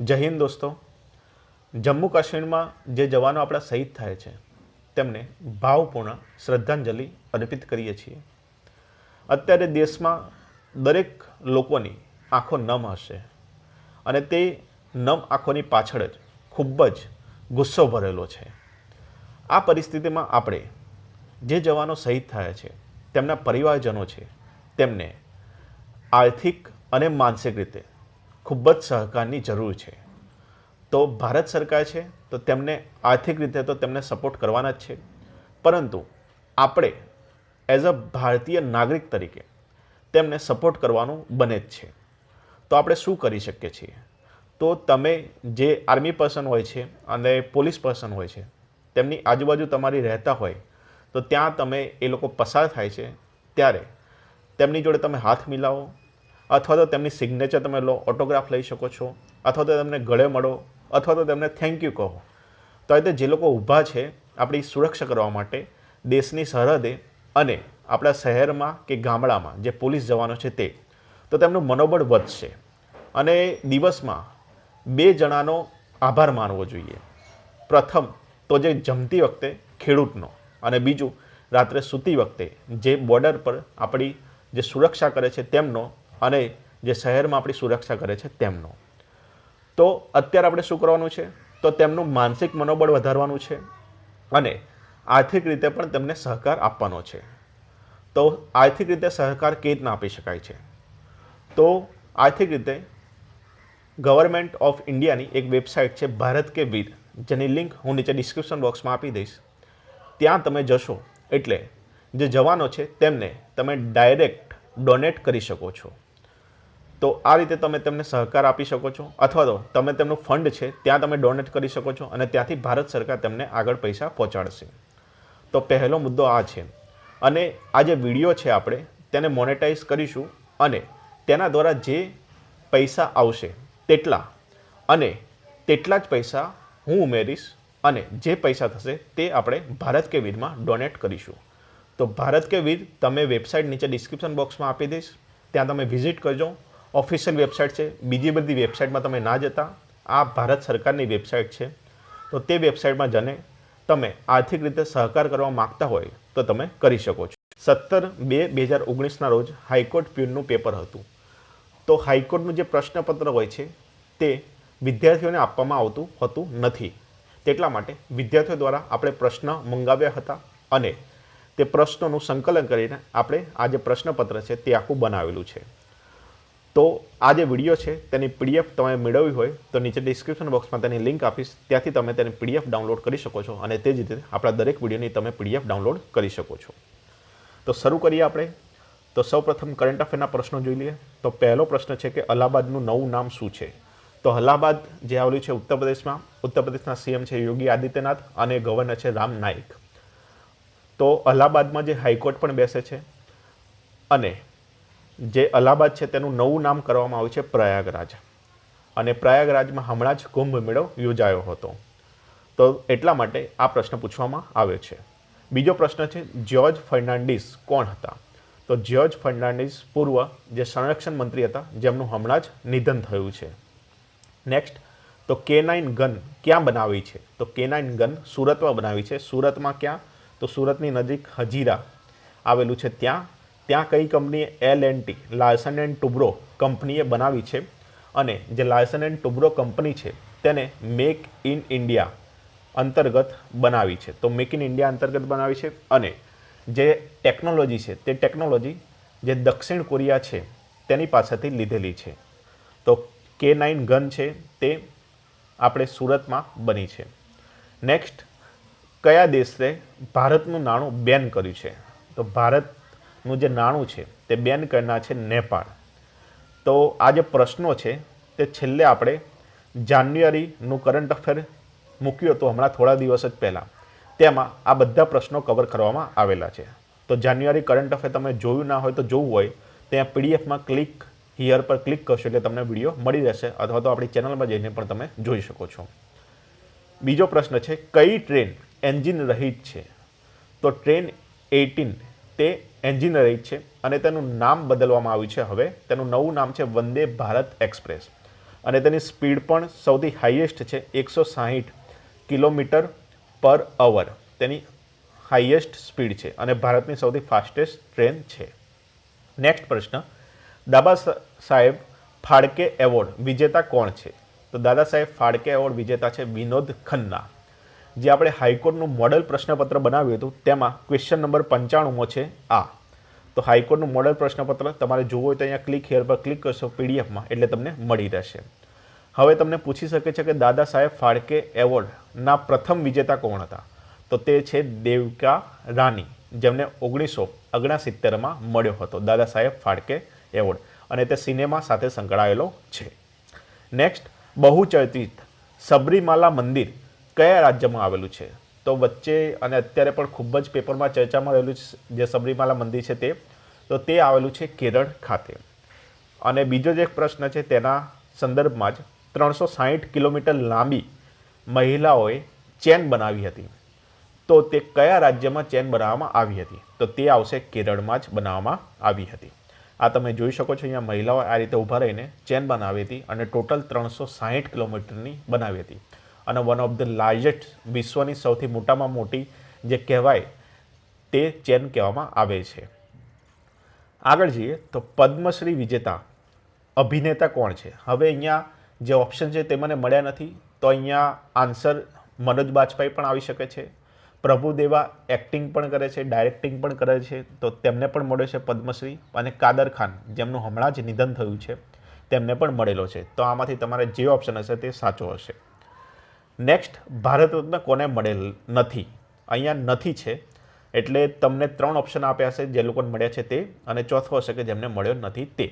જય હિન્દ દોસ્તો. જમ્મુ કાશ્મીરમાં જે જવાનો આપણા શહીદ થાય છે, તેમને ભાવપૂર્ણ શ્રદ્ધાંજલિ અર્પિત કરીએ છીએ. અત્યારે દેશમાં દરેક લોકોની આંખો નમ હશે અને તે નમ આંખોની પાછળ જ ખૂબ જ ગુસ્સો ભરેલો છે. આ પરિસ્થિતિમાં આપણે જે જવાનો શહીદ થયા છે, તેમના પરિવારજનો છે, તેમને આર્થિક અને માનસિક રીતે ખૂબ જ સહકારની જરૂર છે. તો ભારત સરકાર છે, તો તેમને આર્થિક રીતે તો તેમને સપોર્ટ કરવાના જ છે. પરંતુ આપણે એઝ અ ભારતીય નાગરિક તરીકે, તેમને સપોર્ટ કરવાનું બને જ છે. તો આપણે શું કરી શકીએ છીએ? તો તમે જે આર્મી પર્સન હોય છે અને પોલીસ પર્સન હોય છે, તેમની આજુબાજુ તમારી રહેતા હોય, તો ત્યાં તમે એ લોકો પસાર થાય છે. ત્યારે તેમની જોડે તમે હાથ મિલાવો અથવા તો તેમની સિગ્નેચર તમે લો ઓટોગ્રાફ લઈ શકો છો, અથવા તો તેમને ગળે મળો, અથવા તો તેમને થેન્ક યુ કહો. તો આ રીતે જે લોકો ઊભા છે, આપણી સુરક્ષા કરવા માટે, દેશની સરહદે અને આપણા શહેરમાં કે ગામડામાં જે પોલીસ જવાનો છે તે, તો તેમનું મનોબળ વધશે. અને દિવસમાં બે જણાનો આભાર માનવો જોઈએ. પ્રથમ તો જે જમતી વખતે ખેડૂતનો અને બીજું રાત્રે સૂતી વખતે જે બોર્ડર પર આપણી જે સુરક્ષા કરે છે તેમનો અને જે શહેરમાં આપણી સુરક્ષા કરે છે તેમનો. તો અત્યારે આપણે શું કરવાનું છે? તો તેમનું માનસિક મનોબળ વધારવાનું છે અને આર્થિક રીતે પણ તેમને સહકાર આપવાનો છે. તો આર્થિક રીતે સહકાર કેવી રીતના આપી શકાય છે? તો આર્થિક રીતે ગવર્મેન્ટ ઓફ ઇન્ડિયાની એક વેબસાઇટ છે ભારત કે વીર, જેની લિંક હું નીચે ડિસ્ક્રિપ્શન બોક્સમાં આપી દઈશ. ત્યાં તમે જશો એટલે જે જવાનો છે તેમને તમે ડાયરેક્ટ ડોનેટ કરી શકો છો. તો આ રીતે તમે તેમને સહકાર આપી શકો છો. અથવા તો તમે તેમનું ફંડ છે, ત્યાં તમે ડોનેટ કરી શકો છો અને ત્યાંથી ભારત સરકાર તેમને આગળ પૈસા પહોંચાડશે. તો પહેલો મુદ્દો આ છે. અને આ જે વીડિયો છે આપણે, તેને મોનેટાઈઝ કરીશું અને તેના દ્વારા જે પૈસા આવશે તેટલા અને તેટલા જ પૈસા હું ઉમેરીશ અને જે પૈસા થશે તે આપણે ભારત કે વીરમાં ડોનેટ કરીશું. તો ભારત કે વીર તમે વેબસાઇટ નીચે ડિસ્ક્રિપ્શન બોક્સમાં આપી દઈશ. ત્યાં તમે વિઝિટ કરજો. ઓફિશિયલ વેબસાઇટ છે. બીજી બધી વેબસાઇટમાં તમે ના જતા. આ ભારત સરકારની વેબસાઇટ છે. તો તે વેબસાઇટમાં જને તમે આર્થિક રીતે સહકાર કરવા માગતા હોય તો તમે કરી શકો છો. સત્તર બે બે હજાર ઓગણીસના રોજ હાઈકોર્ટ પ્યુનનું પેપર હતું. તો હાઈકોર્ટનું જે પ્રશ્નપત્ર હોય છે તે વિદ્યાર્થીઓને આપવામાં આવતું હોતું નથી. તેટલા માટે વિદ્યાર્થીઓ દ્વારા આપણે પ્રશ્ન મંગાવ્યા હતા અને તે પ્રશ્નોનું સંકલન કરીને આપણે આ જે પ્રશ્નપત્ર છે તે આખું બનાવેલું છે. તો આ જે વીડિયો છે, તેની પીડીએફ તમે મેળવવી હોય, તો નીચે ડિસ્ક્રિપ્શન બોક્સમાં તેની લિંક આપીશ. ત્યાંથી તમે તેની પીડીએફ ડાઉનલોડ કરી શકો છો અને તે જ રીતે આપણા દરેક વિડીયોની તમે પીડીએફ ડાઉનલોડ કરી શકો છો. તો શરૂ કરીએ આપણે. તો સૌપ્રથમ કરંટ અફેરના પ્રશ્નો જોઈ લઈએ. તો પહેલો પ્રશ્ન છે કે અલ્હાબાદનું નવું નામ શું છે? તો અલ્હાબાદ જે આવેલું છે ઉત્તર પ્રદેશમાં, ઉત્તર પ્રદેશના સીએમ છે યોગી આદિત્યનાથ અને ગવર્નર છે રામ નાઇક તો અલ્હાબાદમાં જે હાઈકોર્ટ પણ બેસે છે અને જે અલ્હાબાદ છે તેનું નવું નામ કરવામાં આવ્યું છે પ્રયાગરાજ. અને પ્રયાગરાજમાં હમણાં જ કુંભ મેળો યોજાયો હતો. તો એટલા માટે આ પ્રશ્ન પૂછવામાં આવ્યો છે. બીજો પ્રશ્ન છે, જ્યોર્જ ફર્નાન્ડિસ કોણ હતા? તો જ્યોર્જ ફર્નાન્ડિસ પૂર્વ જે સંરક્ષણ મંત્રી હતા, જેમનું હમણાં જ નિધન થયું છે. નેક્સ્ટ તો કે નાઇન ગન ક્યાં બનાવી છે? તો કે નાઇન ગન સુરતમાં બનાવી છે. સુરતમાં ક્યાં? તો સુરતની નજીક હજીરા આવેલું છે. ત્યાં ત્યાં કઈ કંપનીએ L and T Larsen and Toubro કંપનીએ બનાવી છે અને જે લાયસન એન્ડ ટુબ્રો કંપની છે તેને મેક ઇન ઇન્ડિયા અંતર્ગત બનાવી છે. તો મેક ઇન ઇન્ડિયા અંતર્ગત બનાવી છે અને જે ટેકનોલોજી છે તે ટેકનોલોજી જે દક્ષિણ કોરિયા છે તેની પાસેથી લીધેલી છે. તો કે નાઇન ગન છે તે આપણે સુરતમાં બની છે. નેક્સ્ટ, કયા દેશે ભારતનું નાણું બેન કર્યું છે? તો ભારતનું જે નાણું છે, તે બેન કરનાર છે નેપાળ. તો આ જે પ્રશ્નો છે, તે છેલ્લે આપણે જાન્યુઆરીનું કરંટ અફેર મૂક્યું હતું હમણાં થોડા દિવસ જ પહેલાં. તેમાં આ બધા પ્રશ્નો કવર કરવામાં આવેલા છે. તો જાન્યુઆરી કરંટ અફેર તમે જોયું ના હોય તો જોવું હોય ત્યાં પીડીએફમાં ક્લિક હિયર પર ક્લિક કરશો એટલે તમને વીડિયો મળી રહેશે, અથવા તો આપણી ચેનલમાં જઈને પણ તમે જોઈ શકો છો. બીજો પ્રશ્ન છે, કઈ ટ્રેન એન્જિન રહિત છે? તો ટ્રેન એઇટીન તે એન્જિનિયરિંગ છે અને તેનું નામ બદલવામાં આવ્યું છે હવે. તેનું નવું નામ છે વંદે ભારત એક્સપ્રેસ. અને તેની સ્પીડ પણ સૌથી હાઈએસ્ટ છે એકસો સાહીઠ કિલોમીટર પર અવર. તેની હાઈએસ્ટ સ્પીડ છે અને ભારતની સૌથી ફાસ્ટેસ્ટ ટ્રેન છે. નેક્સ્ટ પ્રશ્ન. દાદા સાહેબ ફાળકે એવોર્ડ વિજેતા કોણ છે? તો દાદા સાહેબ ફાળકે એવોર્ડ વિજેતા છે વિનોદ ખન્ના. જે આપણે હાઈકોર્ટનું મોડલ પ્રશ્નપત્ર બનાવ્યું હતું, તેમાં ક્વેશ્ચન નંબર પંચાણુંમો છે આ. તો હાઈકોર્ટનું મોડલ પ્રશ્નપત્ર તમારે જોવું હોય તો અહીંયા ક્લિક હેર પર ક્લિક કરશો પીડીએફમાં એટલે તમને મળી રહેશે. હવે તમને પૂછી શકે છે કે દાદા સાહેબ ફાળકે એવોર્ડના પ્રથમ વિજેતા કોણ હતા? તો તે છે દેવકા રાની જેમને ઓગણીસો ઓગણસિત્તેરમાં મળ્યો હતો. દાદા સાહેબ ફાળકે એવોર્ડ. અને તે સિનેમા સાથે સંકળાયેલો છે. નેક્સ્ટ બહુચર્ચિત સબરીમાલા મંદિર કયા રાજ્યમાં આવેલું છે? તો વચ્ચે અને અત્યારે પણ ખૂબ જ પેપરમાં ચર્ચામાં રહેલું છે, જે સબરીમાલા મંદિર છે તે, તો તે આવેલું છે કેરળ ખાતે. અને બીજો જે એક પ્રશ્ન છે, તેના સંદર્ભમાં જ ત્રણસો સાહીઠ કિલોમીટર લાંબી મહિલાઓએ ચેન બનાવી હતી. તો તે કયા રાજ્યમાં ચેન બનાવવામાં આવી હતી? તો તે આવશે કેરળમાં જ બનાવવામાં આવી હતી. આ તમે જોઈ શકો છો, અહીંયા મહિલાઓ આ રીતે ઊભા રહીને ચેન બનાવી હતી અને ટોટલ ત્રણસો સાહીઠ કિલોમીટરની બનાવી હતી. અને વન ઓફ ધ લાર્જેસ્ટ વિશ્વની સૌથી મોટામાં મોટી જે કહેવાય તે ચેન કહેવામાં આવે છે. આગળ જઈએ તો પદ્મશ્રી વિજેતા અભિનેતા કોણ છે? હવે અહીંયા જે ઓપ્શન છે તે મને મળ્યા નથી, તો અહીંયા આન્સર મનોજ બાજપાઈ પણ આવી શકે છે. પ્રભુદેવા એક્ટિંગ પણ કરે છે ડાયરેક્ટિંગ પણ કરે છે, તો તેમને પણ મળ્યો છે પદ્મશ્રી અને કાદર ખાન, જેમનું હમણાં જ નિધન થયું છે, તેમને પણ મળેલો છે. તો આમાંથી તમારે જે ઓપ્શન હશે તે સાચો હશે. નેક્સ્ટ ભારત રત્ન કોને મળેલ નથી? અહીંયા નથી છે. એટલે તમને ત્રણ ઓપ્શન આપ્યા છે, જે લોકોને મળ્યા છે તે, અને ચોથો હશે કે જેમને મળ્યો નથી તે.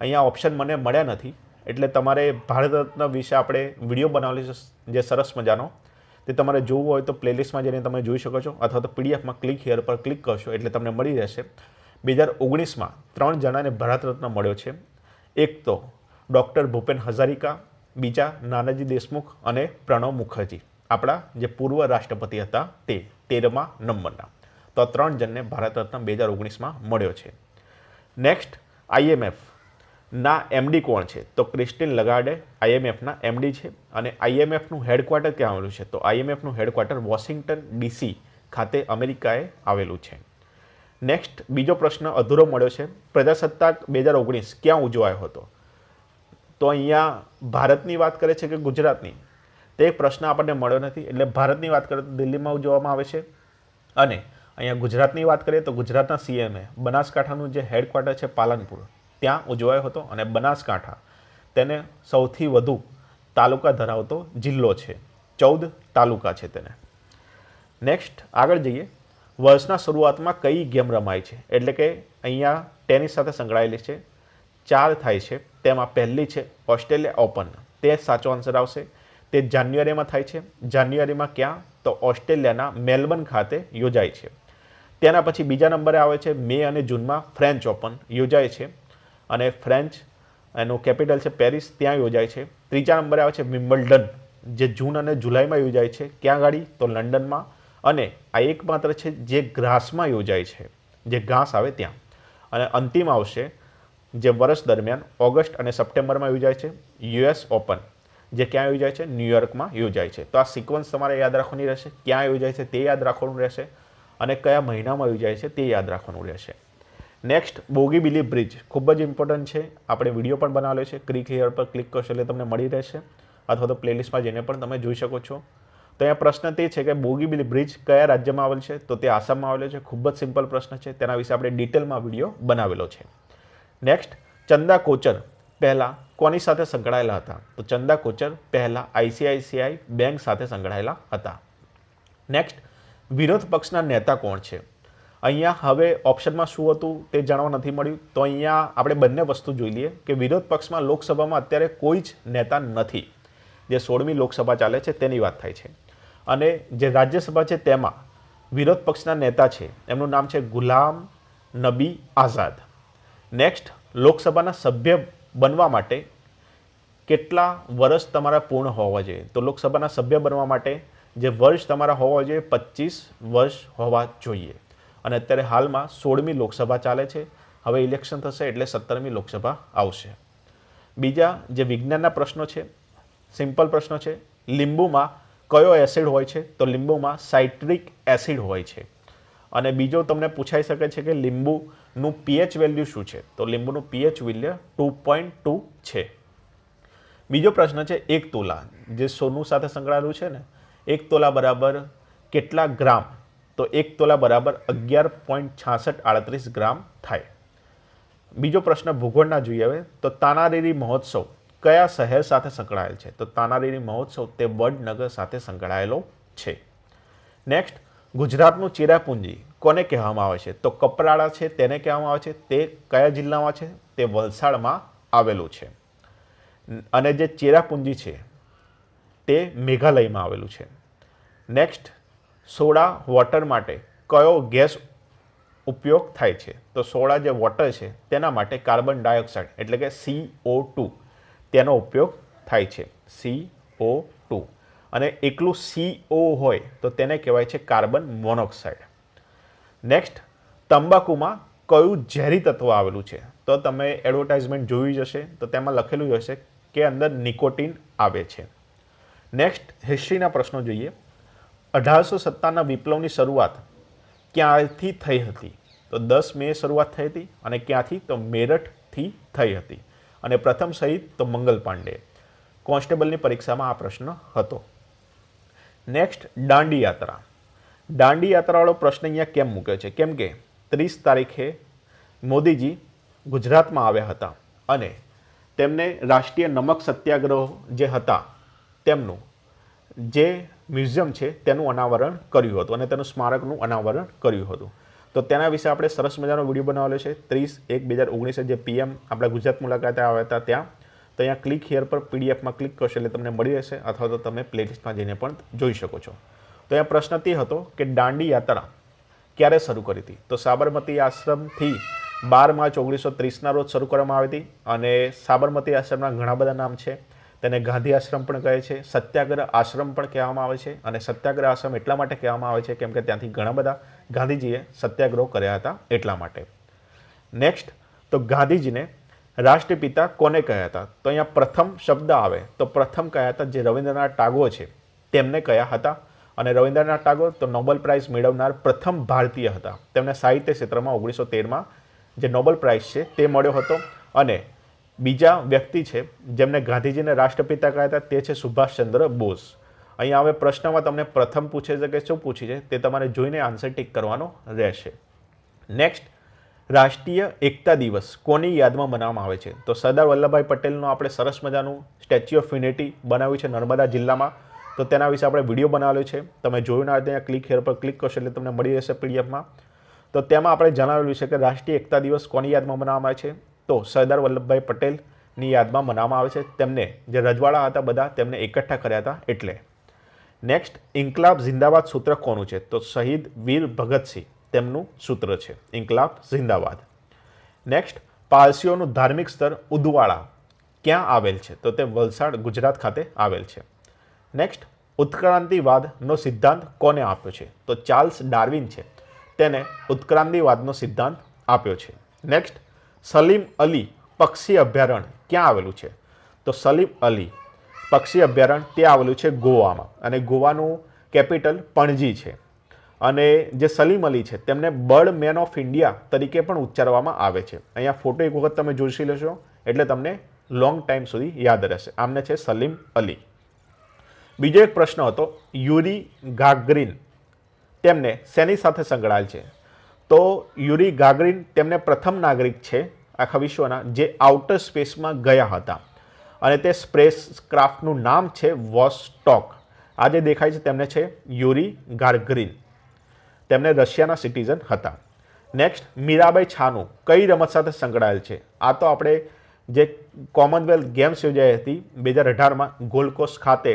અહીંયા ઓપ્શન મને મળ્યા નથી, એટલે તમારે ભારત રત્ન વિશે આપણે વીડિયો બનાવેલી છે, જે સરસ મજાનો. તે તમારે જોવું હોય તો પ્લેલિસ્ટમાં જઈને તમે જોઈ શકો છો, અથવા તો પીડીએફમાં ક્લિક હિયર પર ક્લિક કરશો, એટલે તમને મળી રહેશે. બે હજાર ઓગણીસમાં ત્રણ જણાને ભારત રત્ન મળ્યો છે. એક તો ડૉક્ટર ભૂપેન હઝારિકા બીજા નાનાજી દેશમુખ અને પ્રણવ મુખર્જી. આપણા જે પૂર્વ રાષ્ટ્રપતિ હતા તે તેરમા નંબરના. તો ત્રણ જણને ભારત રત્ન બે હજાર ઓગણીસમાં મળ્યો છે. નેક્સ્ટ આઈએમએફ ના એમડી કોણ છે? તો ક્રિસ્ટિન લગાર્ડે આઈએમએફના એમડી છે અને આઈએમએફનું હેડક્વાર્ટર ક્યાં આવેલું છે? તો આઈએમએફનું હેડક્વાર્ટર વોશિંગ્ટન ડીસી ખાતે અમેરિકાએ આવેલું છે. નેક્સ્ટ બીજો પ્રશ્ન અધૂરો મળ્યો છે. પ્રજાસત્તાક બે હજાર ઓગણીસ ક્યાં ઉજવાયો હતો? તો અહીંયા ભારતની વાત કરે છે કે ગુજરાતની? તે એક પ્રશ્ન આપણને મળ્યો નથી. એટલે ભારતની વાત કરીએ તો દિલ્હીમાં ઉજવવામાં આવે છે. અને અહીંયા ગુજરાતની વાત કરીએ તો ગુજરાતના સીએમએ બનાસકાંઠાનું જે હેડક્વાર્ટર છે પાલનપુર, ત્યાં ઉજવાયો હતો. અને બનાસકાંઠા તેને સૌથી વધુ તાલુકા ધરાવતો જિલ્લો છે. ચૌદ તાલુકા છે તેને. નેક્સ્ટ આગળ જઈએ. વર્ષના શરૂઆતમાં કઈ ગેમ રમાય છે? એટલે કે અહીંયા ટેનિસ સાથે સંકળાયેલી છે. ચાર થાય છે. તેમાં પહેલી છે ઓસ્ટ્રેલિયા ઓપન. તે સાચો આન્સર આવશે. તે જાન્યુઆરીમાં થાય છે. જાન્યુઆરીમાં ક્યાં? તો ઓસ્ટ્રેલિયાના મેલબર્ન ખાતે યોજાય છે. તેના પછી બીજા નંબરે આવે છે મે અને જૂનમાં ફ્રેન્ચ ઓપન યોજાય છે. અને ફ્રેન્ચ, એનું કેપિટલ છે પેરિસ, ત્યાં યોજાય છે. ત્રીજા નંબરે આવે છે વિમ્બલ્ડન, જે જૂન અને જુલાઈમાં યોજાય છે. ક્યાં ગાડી? તો લંડનમાં. અને આ એકમાત્ર છે જે ઘાસમાં યોજાય છે. જે ઘાસ આવે ત્યાં. અને અંતિમ આવશે જે વર્ષ દરમિયાન ઓગસ્ટ અને સપ્ટેમ્બરમાં યોજાય છે, યુએસ ઓપન, જે ક્યાં યોજાય છે? ન્યુયોર્કમાં યોજાય છે. તો આ સિક્વન્સ તમારે યાદ રાખવાની રહેશે. ક્યાં યોજાય છે તે યાદ રાખવાનું રહેશે અને કયા મહિનામાં યોજાય છે તે યાદ રાખવાનું રહેશે. નેક્સ્ટ બોગીબિલી બ્રિજ ખૂબ જ ઇમ્પોર્ટન્ટ છે. આપણે વીડિયો પણ બનાવેલો છે. ક્લિક હેયર પર ક્લિક કરશો એટલે તમને મળી રહેશે. અથવા તો પ્લેલિસ્ટમાં જઈને પણ તમે જોઈ શકો છો. તો અહીંયા પ્રશ્ન તે છે કે બોગીબિલી બ્રિજ કયા રાજ્યમાં આવેલ છે? તો તે આસામમાં આવેલો છે. ખૂબ જ સિમ્પલ પ્રશ્ન છે. તેના વિશે આપણે ડિટેલમાં વીડિયો બનાવેલો છે. નેક્સ્ટ ચંદા કોચર. પહેલાં કોની સાથે સંકળાયેલા હતા? તો ચંદા કોચર પહેલાં આઈસીઆઈસીઆઈ બેંક સાથે સંકળાયેલા હતા. નેક્સ્ટ વિરોધ પક્ષના નેતા કોણ છે? અહીંયા હવે ઓપ્શનમાં શું હતું તે જાણવા નથી મળ્યું. તો અહીંયા આપણે બંને વસ્તુ જોઈ લઈએ કે વિરોધ પક્ષમાં લોકસભામાં અત્યારે કોઈ જ નેતા નથી. જે સોળમી લોકસભા ચાલે છે તેની વાત થાય છે. અને જે રાજ્યસભા છે તેમાં વિરોધ પક્ષના નેતા છે, એમનું નામ છે ગુલામ નબી આઝાદ. નેક્સ્ટ લોકસભાના સભ્ય બનવા માટે કેટલા વર્ષ તમારા પૂર્ણ હોવા જોઈએ? તો લોકસભાના સભ્ય બનવા માટે જે વર્ષ તમારા હોવા જોઈએ, પચીસ વર્ષ હોવા જોઈએ. અને અત્યારે હાલમાં સોળમી લોકસભા ચાલે છે. હવે ઇલેક્શન થશે એટલે સત્તરમી લોકસભા આવશે. બીજા જે વિજ્ઞાનના પ્રશ્નો છે સિમ્પલ પ્રશ્નો છે, લીંબુમાં કયો એસિડ હોય છે? તો લીંબુમાં સાઇટ્રિક એસિડ હોય છે. અને બીજો તમને પૂછાઈ શકે છે કે લીંબુનું પીએચ વેલ્યુ શું છે? તો લીંબુનું pH value two point two છે. બીજો પ્રશ્ન છે એક તોલા, જે સોનું સાથે સંકળાયેલું છે ને, એક તોલા બરાબર કેટલા ગ્રામ? તો એક તોલા બરાબર અગિયાર પોઈન્ટ છાસઠ આડત્રીસ ગ્રામ થાય. બીજો પ્રશ્ન ભૂગોળના જોઈએ હવે. તો તાનારીરી મહોત્સવ કયા શહેર સાથે સંકળાયેલ છે? તો તાનારીરી મહોત્સવ તે વડનગર સાથે સંકળાયેલો છે. નેક્સ્ટ ગુજરાતનું ચેરાપુંજી કોને કહેવામાં આવે છે? તો કપરાડા છે, તેને કહેવામાં આવે છે. તે કયા જિલ્લામાં છે? તે વલસાડમાં આવેલું છે. અને જે ચેરાપુંજી છે, તે મેઘાલયમાં આવેલું છે. નેક્સ્ટ સોડા વોટર માટે કયો ગેસ ઉપયોગ થાય છે? તો સોડા જે વોટર છે, તેના માટે કાર્બન ડાયોક્સાઇડ એટલે કે સીઓ ટુ તેનો ઉપયોગ થાય છે. સીઓ ટુ અને એકલું સીઓ હોય તો તેને કહેવાય છે કાર્બન મોનોક્સાઇડ. નેક્સ્ટ તંબાકુમાં કયું ઝેરી તત્વ આવેલું છે? તો તમે એડવર્ટાઇઝમેન્ટ જોઈ જશે તો તેમાં લખેલું હશે કે અંદર નિકોટિન આવે છે. નેક્સ્ટ હિસ્ટ્રીના પ્રશ્નો જોઈએ. અઢારસો સત્તાના વિપ્લવની શરૂઆત ક્યાંથી થઈ હતી? તો દસ મે શરૂઆત થઈ હતી અને ક્યાંથી? તો મેરઠથી થઈ હતી. અને પ્રથમ શહીદ તો મંગલ પાંડે. કોન્સ્ટેબલની પરીક્ષામાં આ પ્રશ્ન હતો. નેક્સ્ટ દાંડી યાત્રા દાંડી યાત્રાવાળો પ્રશ્ન અહીંયા કેમ મૂક્યો છે? કેમ કે ત્રીસ તારીખે મોદીજી ગુજરાતમાં આવ્યા હતા અને તેમને રાષ્ટ્રીય નમક સત્યાગ્રહ જે હતા તેમનું જે મ્યુઝિયમ છે તેનું અનાવરણ કર્યું હતું અને તેનું સ્મારકનું અનાવરણ કર્યું હતું. તો તેના વિશે આપણે સરસ મજાનો વીડિયો બનાવેલો છે. ત્રીસ એક બે હજાર ઓગણીસે જે પીએમ આપણા ગુજરાત મુલાકાતે આવ્યા હતા ત્યાં. તો અહીંયા ક્લિક હિયર પર પીડીએફમાં ક્લિક કરશો એટલે તમને મળી રહેશે, અથવા તો તમે પ્લેલિસ્ટમાં જઈને પણ જોઈ શકો છો. તો અહીંયા પ્રશ્ન તે હતો કે દાંડી યાત્રા ક્યારે શરૂ કરી હતી? તો સાબરમતી આશ્રમથી બાર માર્ચ ઓગણીસો ત્રીસના રોજ શરૂ કરવામાં આવી હતી અને સાબરમતી આશ્રમના ઘણા બધા નામ છે. તેને ગાંધી આશ્રમ પણ કહે છે, સત્યાગ્રહ આશ્રમ પણ કહેવામાં આવે છે અને સત્યાગ્રહ આશ્રમ એટલા માટે કહેવામાં આવે છે કેમ કે ત્યાંથી ઘણા બધા ગાંધીજીએ સત્યાગ્રહ કર્યા હતા એટલા માટે. નેક્સ્ટ તો ગાંધીજીને રાષ્ટ્રપિતા કોને કહ્યા હતા? તો અહીંયા પ્રથમ શબ્દ આવે. તો પ્રથમ કહ્યા હતા જે રવિન્દ્રનાથ ટાગોર છે, તેમને કયા હતા. અને રવિન્દ્રનાથ ટાગોર તો નોબેલ પ્રાઇઝ મેળવનાર પ્રથમ ભારતીય હતા. તેમને સાહિત્ય ક્ષેત્રમાં ઓગણીસો તેરમાં જે નોબેલ પ્રાઇઝ છે તે મળ્યો હતો. અને બીજા વ્યક્તિ છે, જેમને ગાંધીજીને રાષ્ટ્રપિતા કહ્યા હતા, તે છે સુભાષચંદ્ર બોઝ. અહીંયા હવે પ્રશ્નમાં તમને પ્રથમ પૂછે છે કે શું પૂછી છે, તે તમારે જોઈને આન્સર ટીક કરવાનો રહેશે. નેક્સ્ટ રાષ્ટ્રીય એકતા દિવસ કોની યાદમાં મનાવવામાં આવે છે? તો સરદાર વલ્લભભાઈ પટેલનું આપણે સરસ મજાનું સ્ટેચ્યુ ઓફ યુનિટી બનાવ્યું છે નર્મદા જિલ્લામાં. તો તેના વિશે આપણે વીડિયો બનાવેલો છે. તમે જોયું ના ત્યાં ક્લિક હેર પર ક્લિક કરશો એટલે તમને મળી રહેશે પીડીએફમાં તો તેમાં આપણે જણાવેલું છે કે રાષ્ટ્રીય એકતા દિવસ કોની યાદમાં મનાવવામાં આવે છે? તો સરદાર વલ્લભભાઈ પટેલની યાદમાં મનાવવામાં આવે છે. તેમને જે રજવાડા હતા બધા તેમને એકઠા કર્યા હતા એટલે. નેક્સ્ટ ઇન્કલાબ જિંદાબાદ સૂત્ર કોનું છે? તો શહીદ વીર ભગતસિંહ. તેમનું સૂત્ર છે. ઇન્કલાબ જિંદાબાદ નેક્સ્ટ પારસીઓનું ધાર્મિક સ્તર ઉદવાડા. ક્યાં આવેલ છે? તો તે વલસાડ, ગુજરાત ખાતે આવેલ છે. નેક્સ્ટ ઉત્ક્રાંતિવાદનો સિદ્ધાંત કોને આપ્યો છે? તો ચાર્લ્સ ડાર્વિન છે. તેને ઉત્ક્રાંતિવાદનો સિદ્ધાંત આપ્યો છે. નેક્સ્ટ સલીમ અલી પક્ષી અભયારણ્ય ક્યાં આવેલું છે? તો સલીમ અલી પક્ષી અભયારણ્ય તે આવેલું છે ગોવામાં. અને ગોવાનું કેપિટલ પણજી છે. અને જે સલીમ અલી છે, તેમને બર્ડ મેન ઓફ ઇન્ડિયા તરીકે પણ ઉચ્ચારવામાં આવે છે. અહીંયા ફોટો એક વખત તમે જોઈ લેશો, એટલે તમને લોંગ ટાઈમ સુધી યાદ રહેશે. આમને છે સલીમ અલી. બીજો એક પ્રશ્ન હતો, યુરી ગાગરીન તેમને શેની સાથે સંકળાયેલ છે? તો યુરી ગાગરીન તેમને પ્રથમ નાગરિક છે આખા વિશ્વના જે આઉટર સ્પેસમાં ગયા હતા. અને તે સ્પેસ ક્રાફ્ટનું નામ છે વોસ્ટોક. આ જે દેખાય છે તેમને છે યુરી ગાર્ગરીન તેમને રશિયાના સિટીઝન હતા. નેક્સ્ટ મીરાબાઈ છાનુ કઈ રમત સાથે સંકળાયેલ છે? આ તો આપણે જે કોમનવેલ્થ ગેમ્સ યોજાઈ હતી બે હજાર અઢારમાં ગોલ્ડ ખાતે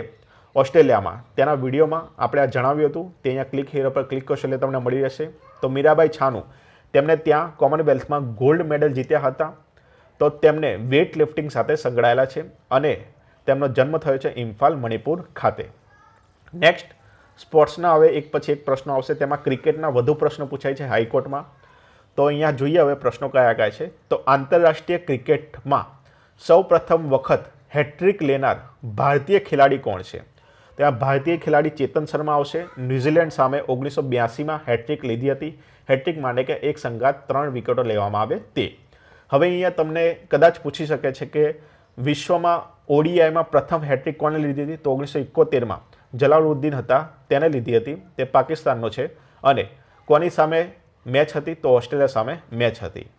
ઓસ્ટ્રેલિયામાં. તેના વિડીયોમાં આપણે આ જણાવ્યું હતું. તે અહીંયા ક્લિક હીરો પર ક્લિક કરશો એટલે તમને મળી રહેશે. તો મીરાબાઈ છાનુ તેમણે ત્યાં કોમનવેલ્થમાં ગોલ્ડ મેડલ જીત્યા હતા. તો તેમને વેઇટ લિફ્ટિંગ સાથે સંકળાયેલા છે અને તેમનો જન્મ થયો છે ઇમ્ફાલ મણિપુર ખાતે. નેક્સ્ટ સ્પોર્ટ્સના હવે એક પછી એક પ્રશ્નો આવશે. તેમાં ક્રિકેટના વધુ પ્રશ્નો પૂછાય છે હાઈકોર્ટમાં. તો અહીંયા જોઈએ હવે પ્રશ્નો કયા કયા છે. તો આંતરરાષ્ટ્રીય ક્રિકેટમાં સૌ પ્રથમ વખત હેટ્રિક લેનાર ભારતીય ખેલાડી કોણ છે? ત્યાં ભારતીય ખેલાડી ચેતન શર્મા આવશે. ન્યૂઝીલેન્ડ સામે ઓગણીસો બ્યાસીમાં હેટ્રિક લીધી હતી. હેટ્રિક માટે કે એક સંગાત ત્રણ વિકેટો લેવામાં આવે તે. હવે અહીંયા તમને કદાચ પૂછી શકે છે કે વિશ્વમાં ઓડીઆઈમાં પ્રથમ હેટ્રિક કોણે લીધી હતી? તો ઓગણીસો એકોતેરમાં જલાલુદ્દીન હતા. તેને લીધી હતી. તે પાકિસ્તાનનો છે અને કોની સામે મેચ હતી તો ઓસ્ટ્રેલિયા સામે મેચ હતી.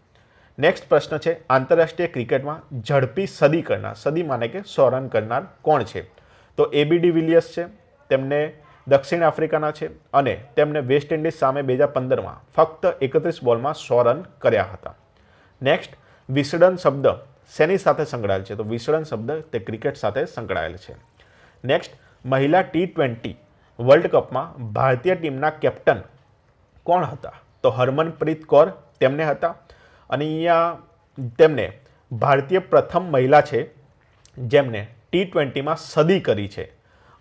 નેક્સ્ટ પ્રશ્ન છે, આંતરરાષ્ટ્રીય ક્રિકેટમાં ઝડપી સદી કરનાર, સદી માને કે સો રન કરનાર કોણ છે? તો એબીડી વિલિયર્સ છે, તેમને દક્ષિણ આફ્રિકાના છે અને તેમને વેસ્ટ ઇન્ડિઝ સામે બે હજાર પંદરમાં ફક્ત એકત્રીસ બોલમાં સો રન કર્યા હતા. નેક્સ્ટ વિસડન શબ્દ શેની સાથે સંકળાયેલ છે? તો વિસડન શબ્દ તે ક્રિકેટ સાથે સંકળાયેલ છે. નેક્સ્ટ મહિલા ટી ટ્વેન્ટી વર્લ્ડ કપમાં ભારતીય ટીમના કેપ્ટન કોણ હતા? તો હરમનપ્રીત કૌર તેમને હતા અને અહીંયા તેમને ભારતીય પ્રથમ મહિલા છે જેમને ટી ટ્વેન્ટીમાં સદી કરી છે.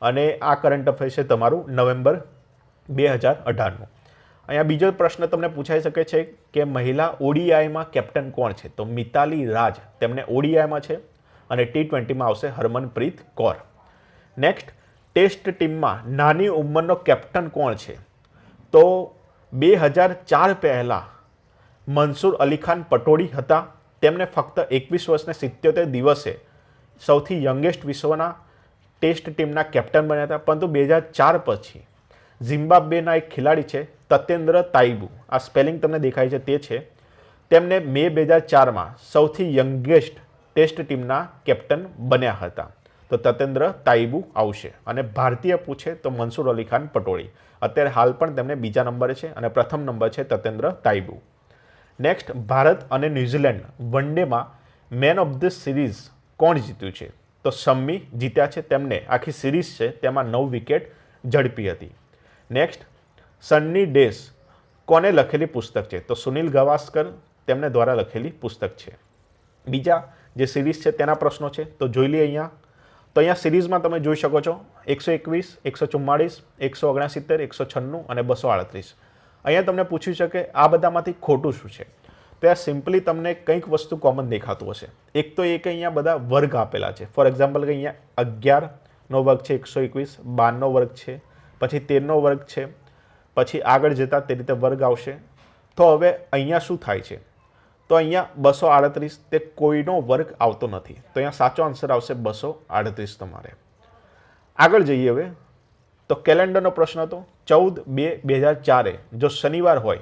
અને આ કરંટ અફેર છે તમારું નવેમ્બર બે હજાર અઢારનું. અહીંયા બીજો પ્રશ્ન તમને પૂછાઈ શકે છે કે મહિલા ઓડીઆઈમાં કેપ્ટન કોણ છે? તો મિતાલી રાજ તેમને ઓડીઆઈમાં છે અને ટી ટ્વેન્ટીમાં આવશે હરમનપ્રીત કૌર. નેક્સ્ટ ટેસ્ટ ટીમમાં નાની ઉંમરનો કેપ્ટન કોણ છે? તો બે હજાર ચાર પહેલાં મનસુર અલી ખાન પટોળી હતા. તેમને ફક્ત એકવીસ વર્ષને સિત્યોતેર દિવસે સૌથી યંગેસ્ટ વિશ્વના ટેસ્ટ ટીમના કેપ્ટન બન્યા હતા. પરંતુ બે હજાર ચાર પછી ઝિમ્બાબ્વેના એક ખેલાડી છે, તતેન્દ્ર તાઇબુ. આ સ્પેલિંગ તમને દેખાય છે, તે છે. તેમને મે બે હજાર ચારમાં સૌથી યંગેસ્ટ ટેસ્ટ ટીમના કેપ્ટન બન્યા હતા. તો તતેન્દ્ર તાઇબુ આવશે. અને ભારતીય પૂછે તો મનસુર અલી ખાન પટોળી. અત્યારે હાલ પણ તેમને બીજા નંબરે છે અને પ્રથમ નંબર છે તતેન્દ્ર તાઇબુ. નેક્સ્ટ ભારત અને ન્યૂઝીલેન્ડ વન ડેમાં મેન ઓફ ધ સિરીઝ કોણ જીત્યું છે? તો શમ્મી જીત્યા છે તેમને. આખી સિરીઝ છે તેમાં નવ વિકેટ ઝડપી હતી. નેક્સ્ટ સન્ની ડેસ કોને લખેલી પુસ્તક છે? તો સુનિલ ગવાસ્કર તેમને દ્વારા લખેલી પુસ્તક છે. બીજા જે સિરીઝ છે તેના પ્રશ્નો છે. તો જોઈ લઈએ અહીંયા તો અહીંયા સિરીઝમાં તમે જોઈ શકો છો એકસો એકવીસ, એકસો ચુમ્માળીસ, એકસો ઓગણસિત્તેર, એકસો છન્નું અને બસો આડત્રીસ. અહીંયા તમને પૂછ્યું છે કે આ બધામાંથી ખોટું શું છે? તો આ સિમ્પલી તમને કંઈક વસ્તુ કોમન દેખાતું હશે. એક તો એક અહીંયા બધા વર્ગ આપેલા છે. ફોર એક્ઝામ્પલ કે અહીંયા અગિયારનો વર્ગ છે, એકસો એકવીસ, બારનો વર્ગ છે, પછી તેરનો વર્ગ છે, પછી આગળ જતાં તે રીતે વર્ગ આવશે. તો હવે અહીંયા શું થાય છે? તો અહીંયા બસો આડત્રીસ તે કોઈનો વર્ગ આવતો નથી. તો અહીંયા સાચો આન્સર આવશે બસો આડત્રીસ તમારે. આગળ જઈએ હવે. તો કેલેન્ડરનો પ્રશ્ન હતો. ચૌદ બે બે હજાર ચારે, જો શનિવાર હોય,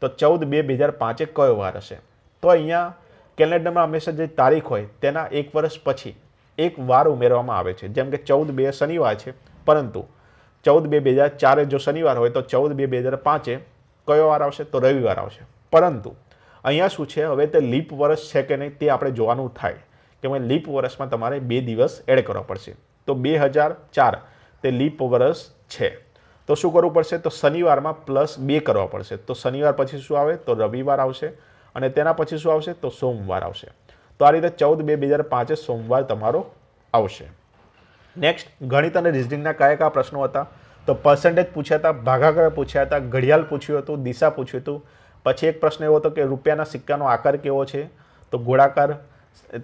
તો ચૌદ બે બે હજાર પાંચે કયો વાર હશે? તો અહીંયા કેલેન્ડરમાં હંમેશા જે તારીખ હોય, તેના એક વર્ષ પછી એક વાર ઉમેરવામાં આવે છે. જેમ કે ચૌદ બે શનિવાર છે. પરંતુ ચૌદ બે બે હજાર ચારે જો શનિવાર હોય, તો ચૌદ બે બે હજાર પાંચે કયો વાર આવશે? તો રવિવાર આવશે. પરંતુ અહીંયા શું છે? હવે તે લીપ વર્ષ છે કે નહીં તે આપણે જોવાનું થાય કે ભાઈ લીપ વર્ષમાં તમારે બે દિવસ એડ કરવા પડશે. તો બે હજાર ચાર તે લીપ વર્ષ છે. તો શું કરવું પડશે? તો શનિવારમાં પ્લસ બે કરવા પડશે. તો શનિવાર પછી શું આવે? તો રવિવાર આવશે. અને તેના પછી શું આવશે? તો સોમવાર આવશે. તો આ રીતે ચૌદ બે બે હજાર પાંચે સોમવાર તમારો આવશે. નેક્સ્ટ ગણિત અને રિઝનિંગના કયા કયા પ્રશ્નો હતા. તો પર્સન્ટેજ પૂછ્યા હતા, ભાગાકાર પૂછ્યા હતા, ઘડિયાળ પૂછ્યું હતું, દિશા પૂછ્યું હતું પછી એક પ્રશ્ન એવો હતો કે રૂપિયાના સિક્કાનો આકાર કેવો છે? તો ગોળાકાર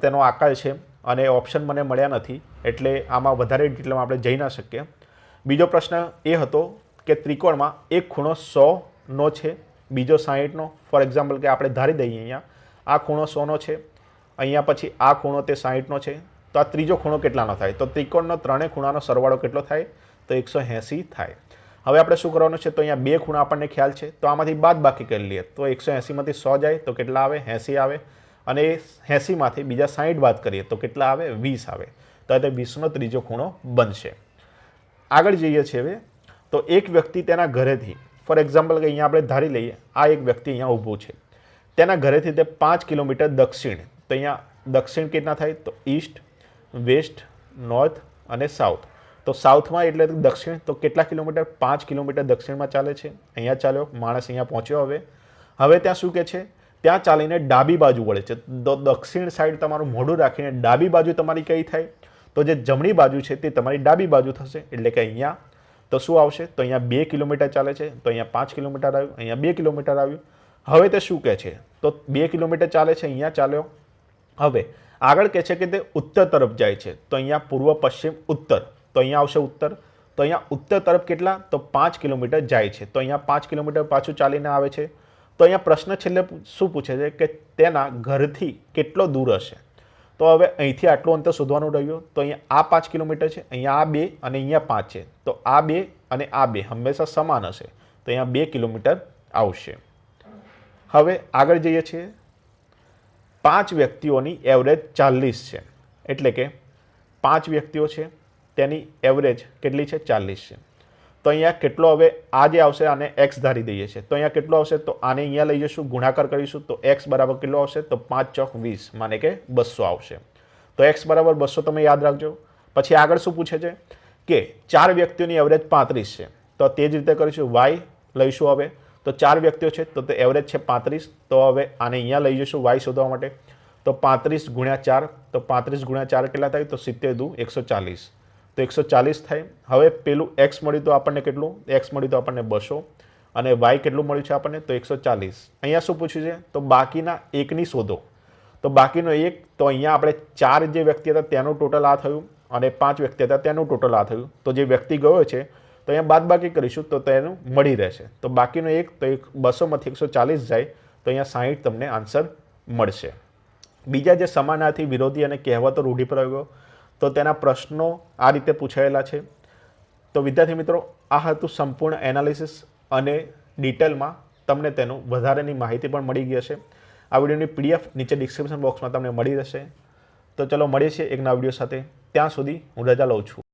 તેનો આકાર છે અને ઓપ્શન મને મળ્યા નથી, એટલે આમાં વધારે ડિટેલમાં આપણે જઈ ના શકીએ. બીજો પ્રશ્ન એ હતો કે ત્રિકોણમાં એક ખૂણો સોનો છે, બીજો સાહીઠનો ફોર એક્ઝામ્પલ કે આપણે ધારી દઈએ અહીંયા, આ ખૂણો સોનો છે, અહીંયા પછી આ ખૂણો તે સાહીઠનો છે. તો આ ત્રીજો ખૂણો કેટલાનો થાય? તો ત્રિકોણનો ત્રણેય ખૂણાનો સરવાળો કેટલો થાય? તો એકસો એંસી થાય. હવે આપણે શું કરવાનું છે? તો અહીંયા બે ખૂણા આપણને ખ્યાલ છે. તો આમાંથી બાદ બાકી કરી લઈએ. તો એકસો એંસીમાંથી સો જાય, તો કેટલા આવે? એંસી આવે. અને એ એંસીમાંથી બીજા સાઠ બાદ કરીએ, તો કેટલા આવે? વીસ આવે. તો તે વીસનો ત્રીજો ખૂણો બનશે. આગળ જઈએ છીએ હવે. તો એક વ્યક્તિ તેના ઘરેથી, ફોર એક્ઝામ્પલ કે અહીંયા આપણે ધારી લઈએ, આ એક વ્યક્તિ અહીંયા ઊભું છે. તેના ઘરેથી તે પાંચ કિલોમીટર દક્ષિણ, તો અહીંયા દક્ષિણ કેટલા થાય? તો ઈસ્ટ, વેસ્ટ, નોર્થ અને સાઉથ. તો સાઉથમાં એટલે દક્ષિણ, તો કેટલા કિલોમીટર? પાંચ કિલોમીટર દક્ષિણમાં ચાલે છે. અહીંયા ચાલ્યો, માણસ અહીંયા પહોંચ્યો હવે. હવે ત્યાં શું કે છે? ત્યાં ચાલીને ડાબી બાજુ વળે છે. તો દક્ષિણ સાઈડ તમારું મોઢું રાખીને ડાબી બાજુ તમારી કઈ થાય? તો જે જમણી બાજુ છે તે તમારી ડાબી બાજુ થશે. એટલે કે અહીંયા, તો શું આવશે? તો અહીંયા બે કિલોમીટર ચાલે છે. તો અહીંયા પાંચ કિલોમીટર આવ્યું, અહીંયા બે કિલોમીટર આવ્યું. હવે તે શું કહે છે? તો બે કિલોમીટર ચાલે છે, અહીંયા ચાલ્યો. હવે આગળ કહે છે કે તે ઉત્તર તરફ જાય છે. તો અહીંયા પૂર્વ, પશ્ચિમ, ઉત્તર. તો અહીંયા આવશે ઉત્તર. તો અહીંયા ઉત્તર તરફ કેટલા? તો પાંચ કિલોમીટર જાય છે. તો અહીંયા પાંચ કિલોમીટર પાછું ચાલીને આવે છે. તો અહીંયા પ્રશ્ન છેલ્લે શું પૂછે છે કે તેના ઘરથી કેટલો દૂર હશે? તો હવે અહીંથી આટલું અંતર શોધવાનું રહ્યું. તો અહીંયા આ પાંચ કિલોમીટર છે, અહીંયા આ બે અને અહીંયા પાંચ છે. તો આ બે અને આ બે હંમેશા સમાન હશે. તો અહીંયા બે કિલોમીટર આવશે. હવે આગળ જઈએ છીએ. પાંચ વ્યક્તિઓની એવરેજ ચાલીસ છે. એટલે કે પાંચ વ્યક્તિઓ છે. તેની એવરેજ કેટલી છે? ચાલીસ છે. તો અહીંયા કેટલો હવે આ જે આવશે આને એક્સ ધારી દઈએ છીએ. તો અહીંયા કેટલો આવશે? તો આને અહીંયા લઈ જઈશું ગુણાકાર કરીશું, તો એક્સ બરાબર કેટલો આવશે? તો પાંચ ચોક વીસ, માને કે બસો આવશે. તો એક્સ બરાબર બસો તમે યાદ રાખજો. પછી આગળ શું પૂછે છે? કે ચાર વ્યક્તિઓની એવરેજ પાંત્રીસ છે. તો તે જ રીતે કરીશું વાય લઈશું હવે. તો ચાર વ્યક્તિઓ છે, તો તે એવરેજ છે પાંત્રીસ. તો હવે આને અહીંયા લઈ જઈશું વાય શોધવા માટે. તો પાંત્રીસ ગુણ્યા ચાર, તો પાંત્રીસ ગુણ્યા ચાર કેટલા થાય? તો સિત્તેર દુ, એકસો ચાલીસ. તો એકસો ચાલીસ થાય. હવે પેલું એક્સ મળ્યું તો આપણને કેટલું? એક્સ મળ્યું તો આપણને બસો. અને વાય કેટલું મળ્યું છે આપણને? તો એકસો ચાલીસ. અહીંયા શું પૂછ્યું છે? તો બાકીના એકની શોધો. તો બાકીનો એક, તો અહીંયા આપણે ચાર જે વ્યક્તિ હતા તેનું ટોટલ આ થયું અને પાંચ વ્યક્તિ હતા તેનું ટોટલ આ થયું. તો જે વ્યક્તિ ગયો છે, તો અહીંયા બાદ બાકી કરીશું તો તેનું મળી રહેશે. તો બાકીનો એક, તો એક બસોમાંથી એકસો ચાલીસ જાય, તો અહીંયા સાહીઠ તમને આન્સર મળશે. બીજા જે સમાનાર્થી વિરોધી અને કહેવતો રૂઢિપ્રયોગો તો તેના પ્રશ્નો આ રીતે પૂછાયેલા છે. તો વિદ્યાર્થી મિત્રો, આ હતું સંપૂર્ણ એનાલિસિસ અને ડિટેલમાં તમને તેનું વધારેની માહિતી પણ મળી ગઈ હશે. આ વિડીયોની પીડીએફ નીચે ડિસ્ક્રિપ્શન બોક્સમાં તમને મળી રહેશે. તો ચલો મળીએ છીએ એક નવા વીડિયો સાથે. ત્યાં સુધી હું રજા લઉં છું.